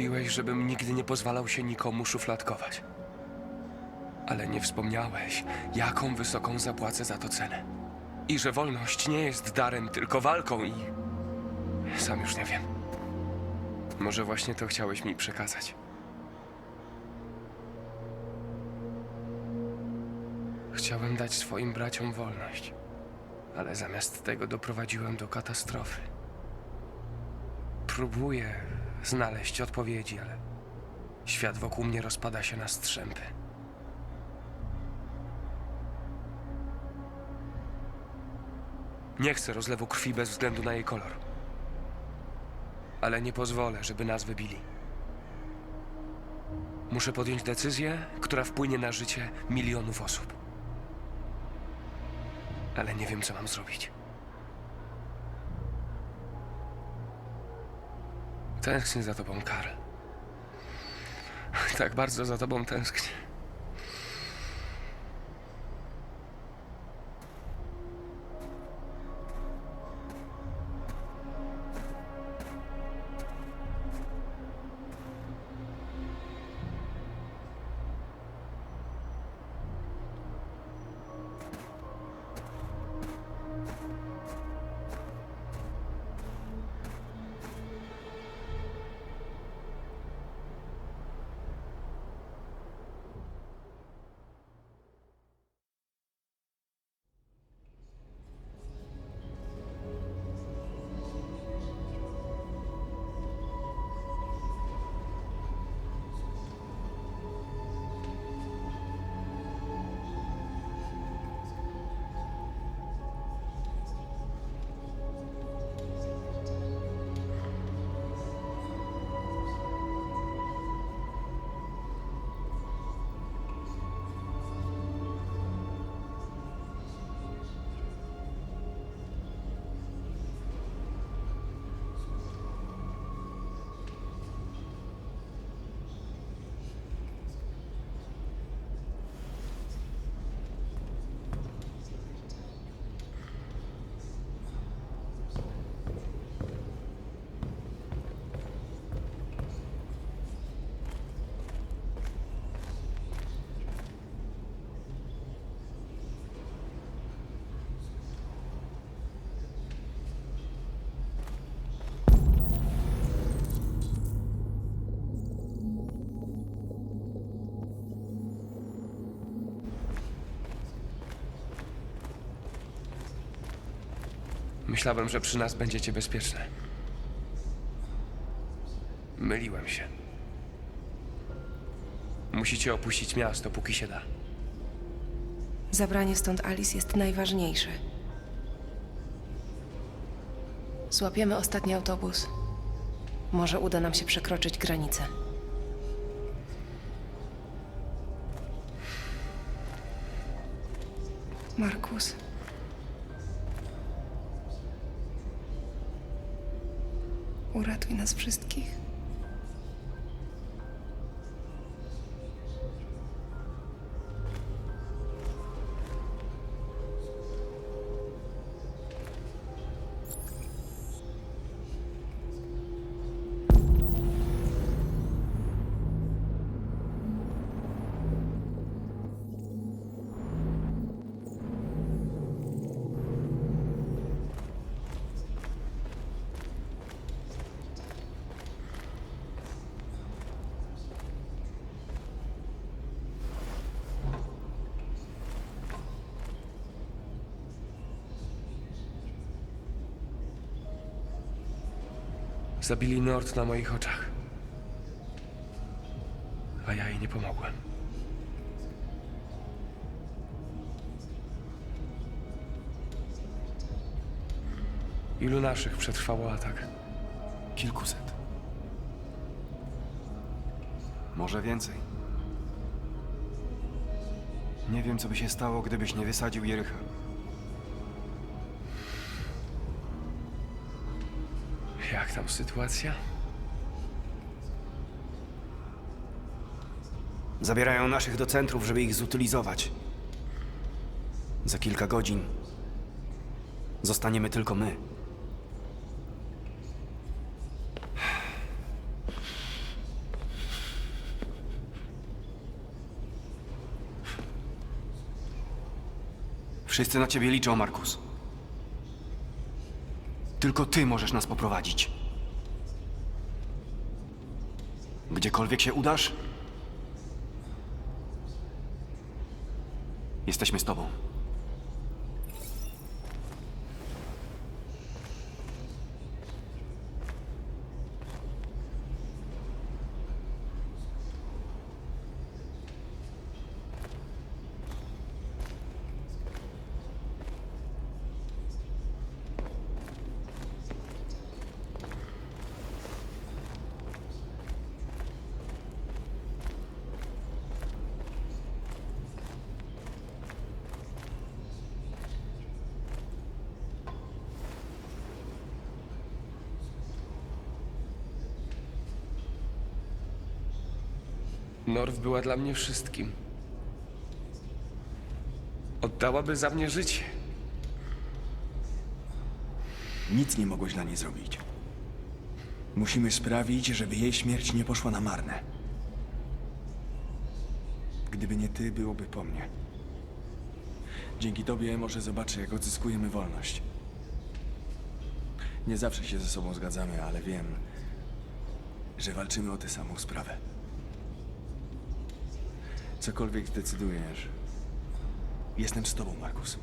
Mówiłeś, żebym nigdy nie pozwalał się nikomu szufladkować. Ale nie wspomniałeś, jaką wysoką zapłacę za to cenę. I że wolność nie jest darem, tylko walką i... Sam już nie wiem. Może właśnie to chciałeś mi przekazać. Chciałem dać swoim braciom wolność, ale zamiast tego doprowadziłem do katastrofy. Próbuję znaleźć odpowiedzi, ale świat wokół mnie rozpada się na strzępy. Nie chcę rozlewu krwi bez względu na jej kolor. Ale nie pozwolę, żeby nas wybili. Muszę podjąć decyzję, która wpłynie na życie milionów osób. Ale nie wiem, co mam zrobić. Tęsknię za tobą, Karl. Tak bardzo za tobą tęsknię. Myślałem, że przy nas będziecie bezpieczne. Myliłem się. Musicie opuścić miasto, póki się da. Zabranie stąd Alice jest najważniejsze. Złapiemy ostatni autobus. Może uda nam się przekroczyć granicę. Markus. Uratuj nas wszystkich. Zabili Nord na moich oczach. A ja jej nie pomogłem. Ilu naszych przetrwało atak? Kilkuset. Może więcej. Nie wiem, co by się stało, gdybyś nie wysadził Jericha. Jak tam sytuacja? Zabierają naszych do centrów, żeby ich zutylizować. Za kilka godzin zostaniemy tylko my. Wszyscy na ciebie liczą, Markus. Tylko ty możesz nas poprowadzić. Gdziekolwiek się udasz, jesteśmy z tobą. Norw była dla mnie wszystkim. Oddałaby za mnie życie. Nic nie mogłeś dla niej zrobić. Musimy sprawić, żeby jej śmierć nie poszła na marne. Gdyby nie ty, byłoby po mnie. Dzięki tobie może zobaczę, jak odzyskujemy wolność. Nie zawsze się ze sobą zgadzamy, ale wiem, że walczymy o tę samą sprawę. Cokolwiek zdecydujesz, jestem z tobą, Markus.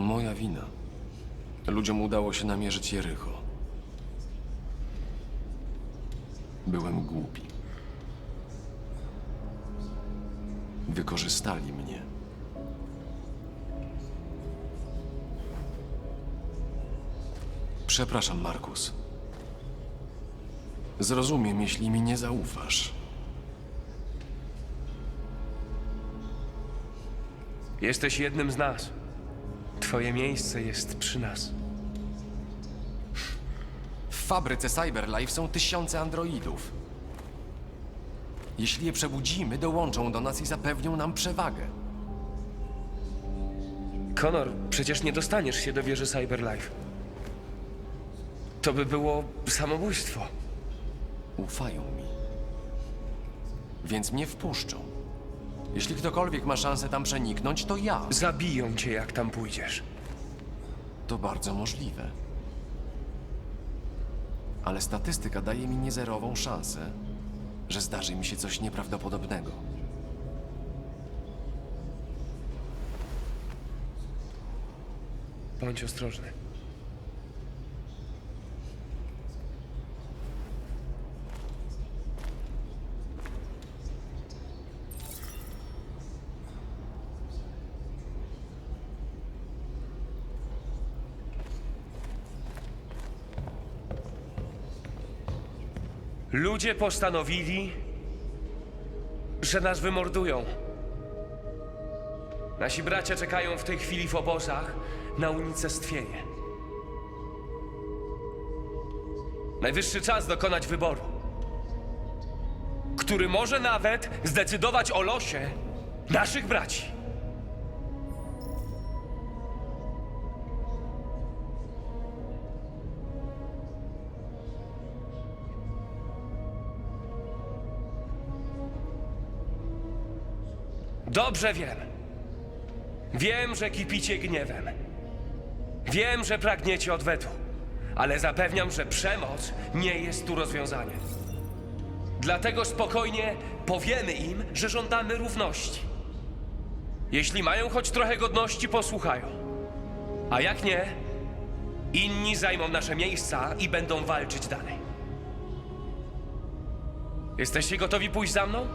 Moja wina. Ludziom udało się namierzyć Jericho. Byłem głupi. Wykorzystali mnie. Przepraszam, Markus. Zrozumiem, jeśli mi nie zaufasz. Jesteś jednym z nas. Twoje miejsce jest przy nas. W fabryce Cyberlife są tysiące androidów. Jeśli je przebudzimy, dołączą do nas i zapewnią nam przewagę. Konor, przecież nie dostaniesz się do wieży Cyberlife. To by było samobójstwo. Ufają mi. Więc mnie wpuszczą. Jeśli ktokolwiek ma szansę tam przeniknąć, to ja. Zabiją cię, jak tam pójdziesz. To bardzo możliwe. Ale statystyka daje mi niezerową szansę, że zdarzy mi się coś nieprawdopodobnego. Bądź ostrożny. Ludzie postanowili, że nas wymordują. Nasi bracia czekają w tej chwili w obozach na unicestwienie. Najwyższy czas dokonać wyboru, który może nawet zdecydować o losie naszych braci. Dobrze wiem. Wiem, że kipicie gniewem. Wiem, że pragniecie odwetu, ale zapewniam, że przemoc nie jest tu rozwiązaniem. Dlatego spokojnie powiemy im, że żądamy równości. Jeśli mają choć trochę godności, posłuchają. A jak nie, Inni zajmą nasze miejsca i będą walczyć dalej. Jesteście gotowi pójść za mną?